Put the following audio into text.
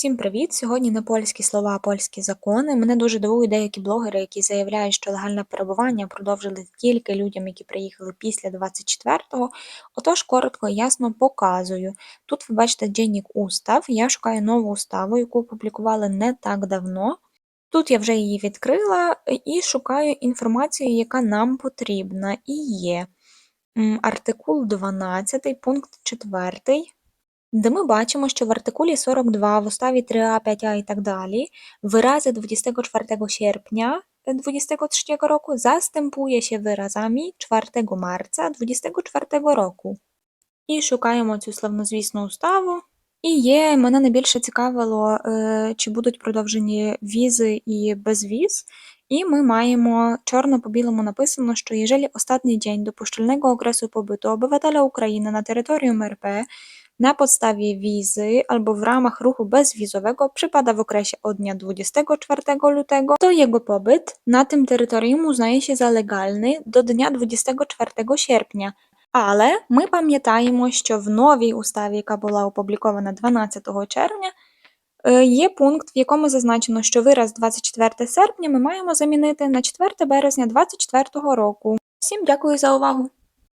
Всім привіт! Сьогодні не польські слова, а польські закони. Мене дуже дивують деякі блогери, які заявляють, що легальне перебування продовжили тільки людям, які приїхали після 24-го. Отож, коротко і ясно показую. Тут ви бачите Дженік Устав. Я шукаю нову уставу, яку опублікували не так давно. Тут я вже її відкрила і шукаю інформацію, яка нам потрібна. І є артикул 12, пункт 4 де ми бачимо, що в артикулі 42 в уставі 3а, 5а і так далі вирази 24 sierpnia 23 roku zastępuje się wyrazami 4 marca 24 roku. І шукаємо цю славнозвісну уставу. І є, мене найбільше цікавило, е, чи будуть продовжені візи і безвіз. І ми маємо czarno po білому написано, що jeżeli ostatni dzień dopuszczalnego okresu pobytu obywatela України na terytorium RP na podstawie wizy albo w ramach ruchu bezwizowego przypada w okresie od dnia 24 lutego, to jego pobyt na tym terytorium uznaje się za legalny do dnia 24 sierpnia. Але ми пам'ятаємо, що в новій уставі, яка була опублікована 12 червня, е, є пункт, в якому зазначено, що вираз 24 серпня ми маємо замінити на 4 березня 24 року. Всім дякую за увагу!